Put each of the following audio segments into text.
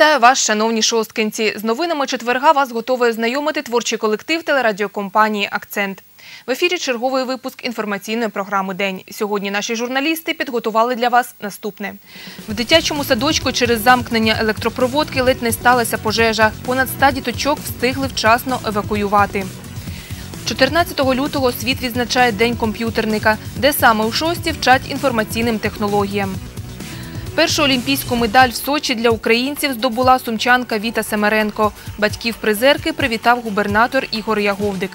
Вітаю вас, шановні шосткинці. З новинами четверга вас готовий ознайомити творчий колектив телерадіокомпанії Акцент. В ефірі черговий випуск інформаційної програми День. Сьогодні наші журналісти підготували для вас наступне. В дитячому садочку через замкнення електропроводки ледь не сталася пожежа. Понад 100 діточок встигли вчасно евакуювати. 14 лютого світ відзначає День комп'ютерника, де саме у шості вчать інформаційним технологіям. Першу олімпійську медаль в Сочі для українців здобула сумчанка Віта Семеренко. Батьків призерки привітав губернатор Ігор Яговдик.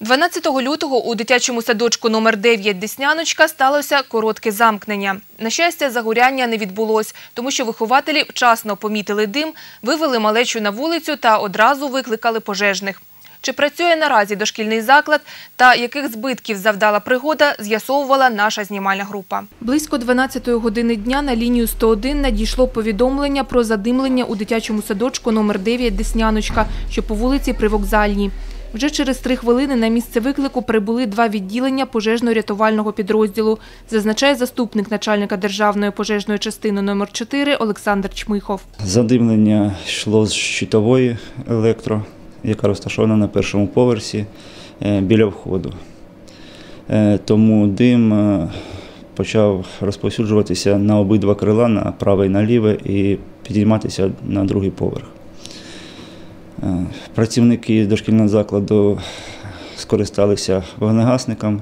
12 лютого у дитячому садочку номер 9 Десняночка сталося коротке замкнення. На щастя, загоряння не відбулось, тому що вихователі вчасно помітили дим, вивели малечу на вулицю та одразу викликали пожежних. Чи працює наразі дошкільний заклад та яких збитків завдала пригода, з'ясовувала наша знімальна група. Близько 12 години дня на лінію 101 надійшло повідомлення про задимлення у дитячому садочку номер 9 Десняночка, що по вулиці Привокзальній. Вже через три хвилини на місце виклику прибули два відділення пожежно-рятувального підрозділу, зазначає заступник начальника державної пожежної частини номер 4 Олександр Чмихов. Задимлення йшло з щитової електро, яка розташована на першому поверсі е, біля входу. Е, Тому дим е, почав розповсюджуватися на обидва крила, на праве і на ліве, і підійматися на другий поверх. Працівники дошкільного закладу скористалися вогнегасником.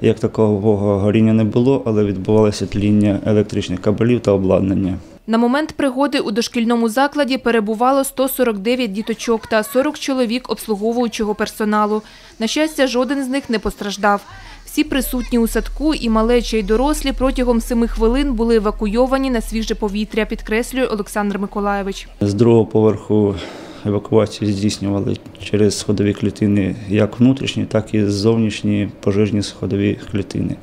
Як такого горіння не було, але відбувалося тління електричних кабелів та обладнання. На момент пригоди у дошкільному закладі перебувало 149 діточок та 40 чоловік обслуговуючого персоналу. На щастя, жоден з них не постраждав. Всі присутні у садку, і малечі, і дорослі протягом семи хвилин були евакуйовані на свіже повітря, підкреслює Олександр Миколаєвич. З другого поверху евакуацію здійснювали через сходові клітини як внутрішні, так і зовнішні пожежні сходові клітини.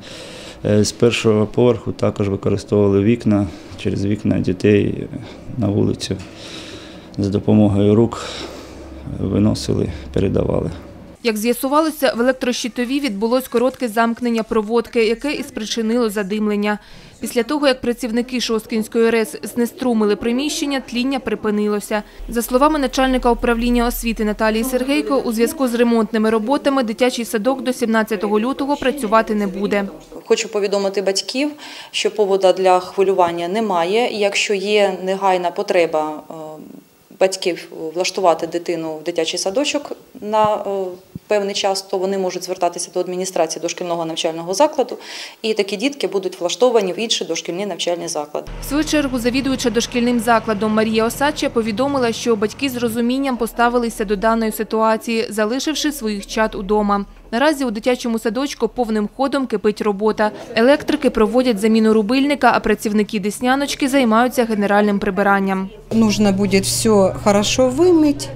Е, З першого поверху також використовували вікна через вікна дітей на вулицю. За допомогою рук виносили, передавали. Як з'ясувалося, в електрощитові відбулось коротке замкнення проводки, яке і спричинило задимлення. Після того, як працівники Шосткінської РЕС знеструмили приміщення, тління припинилося. За словами начальника управління освіти Наталії Сергейко, у зв'язку з ремонтними роботами дитячий садок до 17 лютого працювати не буде. Хочу повідомити батьків, що повода для хвилювання немає. Якщо є негайна потреба е, батьків влаштувати дитину в дитячий садочок на е, певний час, то вони можуть звертатися до адміністрації дошкільного навчального закладу, і такі дітки будуть влаштовані в інші дошкільні навчальні заклади. В свою чергу завідувача дошкільним закладом Марія Осадча повідомила, що батьки з розумінням поставилися до даної ситуації, залишивши своїх чад удома. Наразі у дитячому садочку повним ходом кипить робота. Електрики проводять заміну рубильника, а працівники Десняночки займаються генеральним прибиранням. Нужно будет все хорошо вымыть,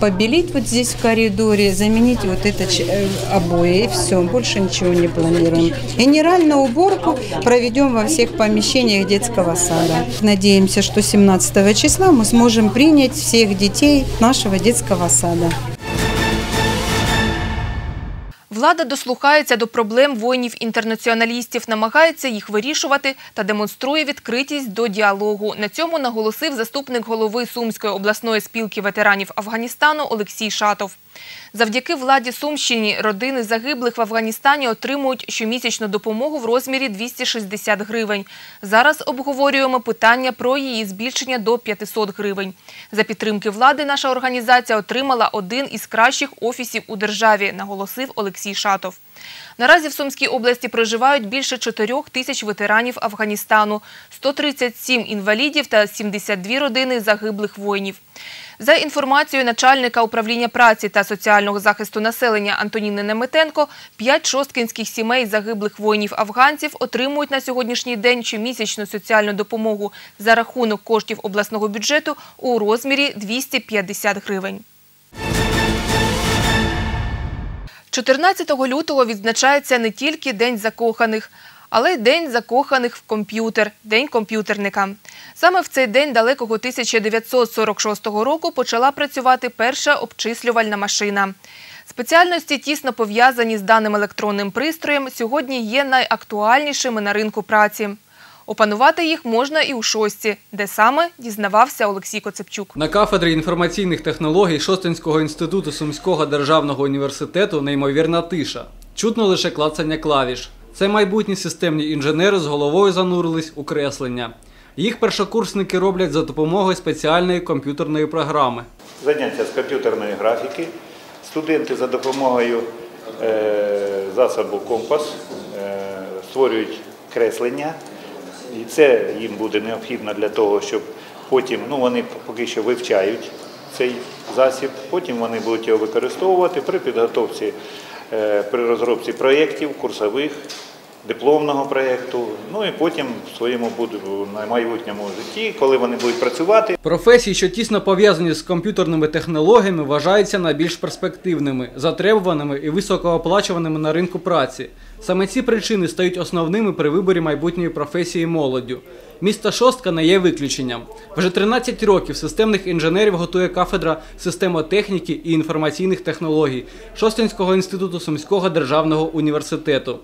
побелить вот здесь в коридоре, заменить вот это э, обои и все, больше ничего не планируем. Генеральную уборку проведем во всех помещениях детского сада. Надеемся, что 17 числа мы сможем принять всех детей нашего детского сада. Влада дослухається до проблем воїнів-інтернаціоналістів, намагається їх вирішувати та демонструє відкритість до діалогу. На цьому наголосив заступник голови Сумської обласної спілки ветеранів Афганістану Олексій Шатов. Завдяки владі Сумщині родини загиблих в Афганістані отримують щомісячну допомогу в розмірі 260 гривень. Зараз обговорюємо питання про її збільшення до 500 гривень. За підтримки влади наша організація отримала один із кращих офісів у державі, наголосив Олексій Шатов. Наразі в Сумській області проживають більше 4 тисяч ветеранів Афганістану, 137 інвалідів та 72 родини загиблих воїнів. За інформацією начальника управління праці та соціального захисту населення Антоніни Неметенко, 5 шосткінських сімей загиблих воїнів-афганців отримують на сьогоднішній день щомісячну соціальну допомогу за рахунок коштів обласного бюджету у розмірі 250 гривень. 14 лютого відзначається не тільки День закоханих, але й День закоханих в комп'ютер, День комп'ютерника. Саме в цей день далекого 1946 року почала працювати перша обчислювальна машина. Спеціальності, тісно пов'язані з даним електронним пристроєм, сьогодні є найактуальнішими на ринку праці. Опанувати їх можна і у шостці, де саме дізнавався Олексій Коцепчук. На кафедрі інформаційних технологій Шостинського інституту Сумського державного університету неймовірна тиша. Чутно лише клацання клавіш. Це майбутні системні інженери з головою занурились у креслення. Їх першокурсники роблять за допомогою спеціальної комп'ютерної програми. Заняття з комп'ютерної графіки. Студенти за допомогою е, засобу компас е, створюють креслення. І це їм буде необхідно для того, щоб потім, ну вони поки що вивчають цей засіб, потім вони будуть його використовувати при підготовці, при розробці проєктів, курсових, дипломного проєкту, ну і потім в своєму майбутньому житті, коли вони будуть працювати, Професії, що тісно пов'язані з комп'ютерними технологіями, вважаються найбільш перспективними, затребуваними і високооплачуваними на ринку праці. Саме ці причини стають основними при виборі майбутньої професії молоддю. Місто Шостка не є виключенням. Вже 13 років системних інженерів готує кафедра системотехніки і інформаційних технологій Шостинського інституту Сумського державного університету.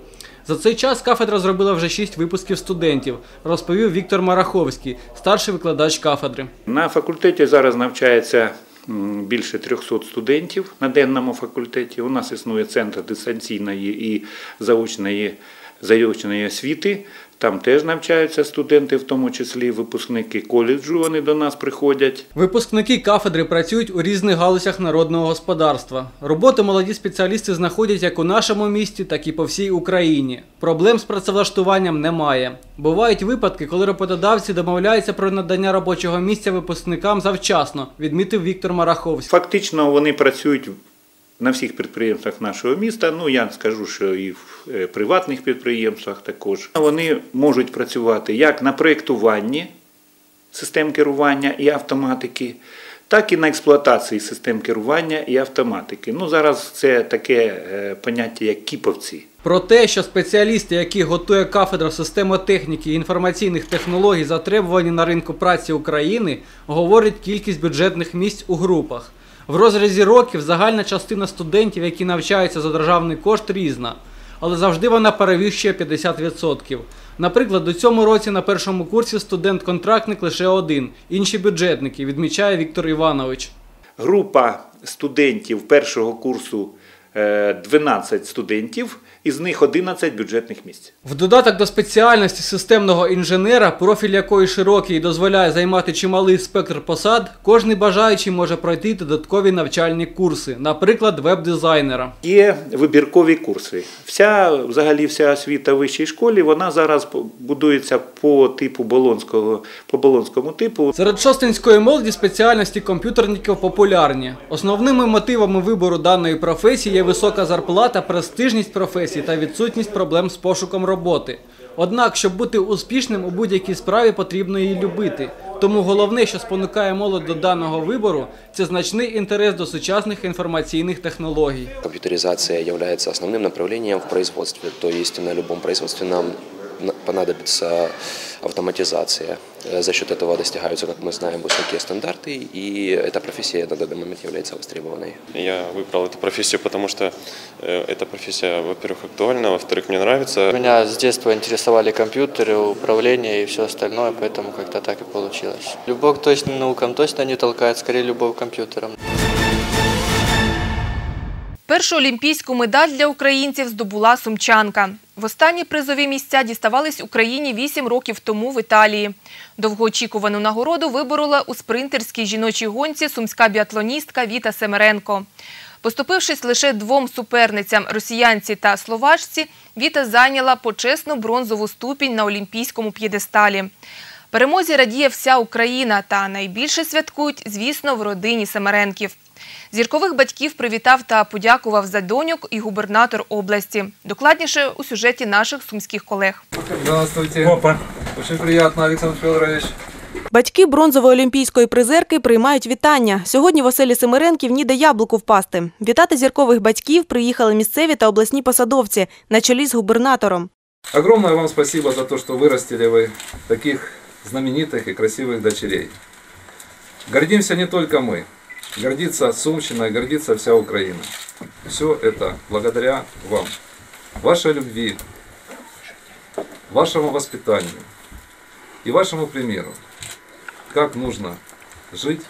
За цей час кафедра зробила вже шість випусків студентів, розповів Віктор Мараховський, старший викладач кафедри. На факультеті зараз навчається більше 300 студентів на денному факультеті. У нас існує центр дистанційної і заочної, заочної освіти. Там теж навчаються студенти, в тому числі випускники коледжу. Вони до нас приходять. Випускники кафедри працюють у різних галузях народного господарства. Роботу молоді спеціалісти знаходять як у нашому місті, так і по всій Україні. Проблем з працевлаштуванням немає. Бувають випадки, коли роботодавці домовляються про надання робочого місця випускникам завчасно, відмітив Віктор Мараховський. Фактично вони працюють на всіх підприємствах нашого міста. Ну я скажу, що і в е, приватних підприємствах також. Вони можуть працювати як на проєктуванні систем керування і автоматики, так і на експлуатації систем керування і автоматики. Ну зараз це таке е, поняття як кіповці. Про те, що спеціалісти, які готує кафедра системотехніки і інформаційних технологій, затребувані на ринку праці України, говорить кількість бюджетних місць у групах. В розрізі років загальна частина студентів, які навчаються за державний кошт, різна, але завжди вона перевищує 50%. Наприклад, у цьому році на першому курсі студент-контрактник лише один, інші бюджетники, відмічає Віктор Іванович. Група студентів першого курсу 12 студентів, із них 11 бюджетних місць. В додаток до спеціальності системного інженера, профіль якої широкий і дозволяє займати чималий спектр посад, кожний бажаючий може пройти додаткові навчальні курси, наприклад, веб-дизайнера. Є вибіркові курси. Вся, взагалі, вся освіта в вищій школі, вона зараз будується по типу болонського, по болонському типу. Серед шостинської молоді спеціальності комп'ютерників популярні. Основними мотивами вибору даної професії є висока зарплата, престижність професії та відсутність проблем з пошуком роботи. Однак, щоб бути успішним у будь-якій справі, потрібно її любити. Тому головне, що спонукає молодь до даного вибору, це значний інтерес до сучасних інформаційних технологій. Компьютеризация является основным направлением в производстве, то есть на любом производстве нам на- понадобится автоматизация. Э, За счет этого достигаются, как мы знаем, высокие стандарты, и эта профессия на данный момент является востребованной. Я выбрал эту профессию, потому что э, эта профессия, во-первых, актуальна, во-вторых, мне нравится. Меня с детства интересовали компьютеры, управление и все остальное, поэтому как-то так и получилось. Любовь к точным наукам точно не толкает, скорее любовь к компьютерам. Першу олімпійську медаль для українців здобула сумчанка. Востанні призові місця діставались Україні 8 років тому в Італії. Довгоочікувану нагороду виборола у спринтерській жіночій гонці сумська біатлоністка Віта Семеренко. Поступившись лише двом суперницям росіянці та словачці, Віта зайняла почесну бронзову ступінь на олімпійському п'єдесталі. Перемозі радіє вся Україна, та найбільше святкують, звісно, в родині Семеренків. Зіркових батьків привітав та подякував за доньок і губернатор області. Докладніше у сюжеті наших сумських колег. Здравствуйте. Опа. Очень приятно, Александр Федорович. Батьки бронзової олімпійської призерки приймають вітання. Сьогодні в оселі Семеренків ніде яблуку впасти. Вітати зіркових батьків приїхали місцеві та обласні посадовці на чолі з губернатором. Огромное вам спасибо за то, что вырастили вы таких знаменитых и красивых дочерей. Гордимся не только мы. Гордится Сумщина, гордится вся Украина. Все это благодаря вам. Вашей любви, вашему воспитанию, и вашему примеру, как нужно жить,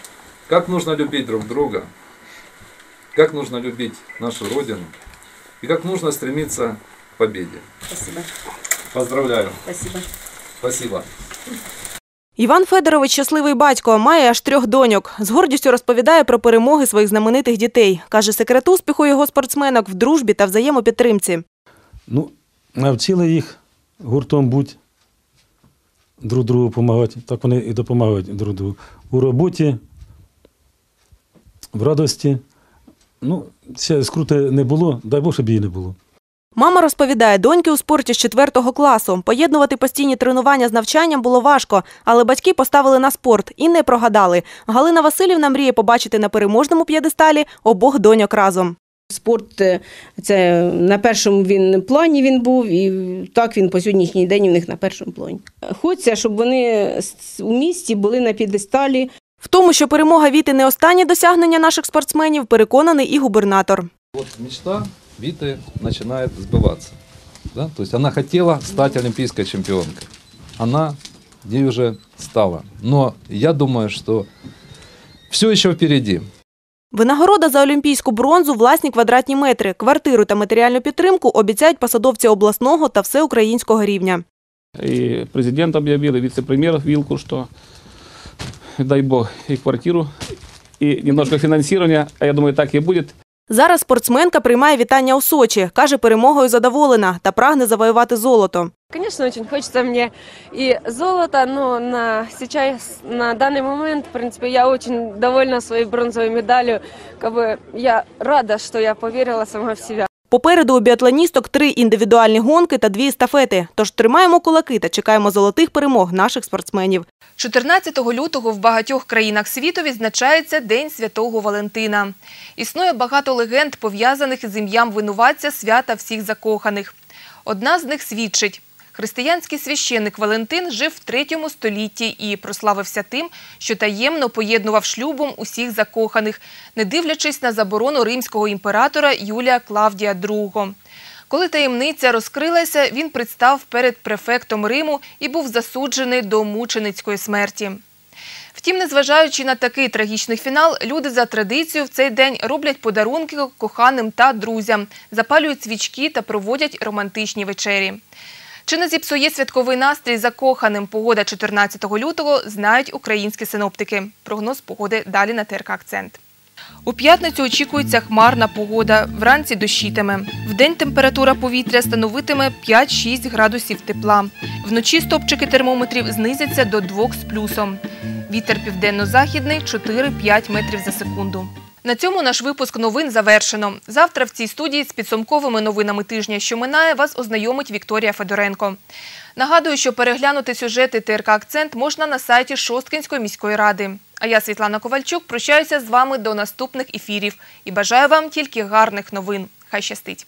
как нужно любить друг друга, как нужно любить нашу Родину и как нужно стремиться к победе. Спасибо. Поздравляю. Спасибо. Спасибо. Іван Федорович щасливий батько, має аж трьох доньок. З гордістю розповідає про перемоги своїх знаменитих дітей. Каже, секрет успіху його спортсменок в дружбі та взаємопідтримці. Ну, навчили їх гуртом бути, друг другу допомагати. Так вони і допомагають друг другу. У роботі, в радості. Ну, ще скрути не було, дай Бог, щоб її не було. Мама розповідає, доньки у спорті з 4 класу. Поєднувати постійні тренування з навчанням було важко, але батьки поставили на спорт і не прогадали. Галина Васильівна мріє побачити на переможному п'єдесталі обох доньок разом. Спорт е, це на першому він плані він був, і так він по сьогоднішній день у них на першому плані. Хочеться, щоб вони у місті були на п'єдесталі. В тому, що перемога Віти не останнє досягнення наших спортсменів, переконаний і губернатор. Вот мечта Виты начинает сбываться. Да? То есть она хотела стать олимпийской чемпионкой. Она ей уже стала. Но я думаю, что все еще впереди. Винагорода за олімпійську бронзу, власні квадратні метри, квартиру та матеріальну підтримку обіцяють посадовці обласного та всеукраїнського рівня. И президент объявил, и вице-премьер Вилку, что дай бог и квартиру, и немножко финансирования, а я думаю, так и будет. Зараз спортсменка приймає вітання у Сочі. Каже, перемогою задоволена та прагне завоювати золото. Звісно, очень хочеться мені і золото, але на сейчас, на даний момент, в принципі, я очень довольна своєю бронзовою медаллю. Как я рада, що я повірила сама в себя. Попереду у біатлоністок три індивідуальні гонки та дві естафети. Тож тримаємо кулаки та чекаємо золотих перемог наших спортсменів. 14 лютого в багатьох країнах світу відзначається День Святого Валентина. Існує багато легенд, пов'язаних з ім'ям винуватця свята всіх закоханих. Одна з них свідчить. Християнський священник Валентин жив в третьому столітті і прославився тим, що таємно поєднував шлюбом усіх закоханих, не дивлячись на заборону римського імператора Юлія Клавдія II. Коли таємниця розкрилася, він представ перед префектом Риму і був засуджений до мученицької смерті. Втім, незважаючи на такий трагічний фінал, люди за традицією в цей день роблять подарунки коханим та друзям, запалюють свічки та проводять романтичні вечері. Чи не зіпсує святковий настрій закоханим погода 14 лютого, знають українські синоптики. Прогноз погоди далі на ТРК «Акцент». У п'ятницю очікується хмарна погода, вранці дощитиме. Вдень температура повітря становитиме 5-6 градусів тепла. Вночі стопчики термометрів знизяться до 2 з плюсом. Вітер південно-західний 4-5 метрів за секунду. На цьому наш випуск новин завершено. Завтра в цій студії з підсумковими новинами тижня, що минає, вас ознайомить Вікторія Федоренко. Нагадую, що переглянути сюжети ТРК «Акцент» можна на сайті Шосткинської міської ради. А я, Світлана Ковальчук, прощаюся з вами до наступних ефірів і бажаю вам тільки гарних новин. Хай щастить!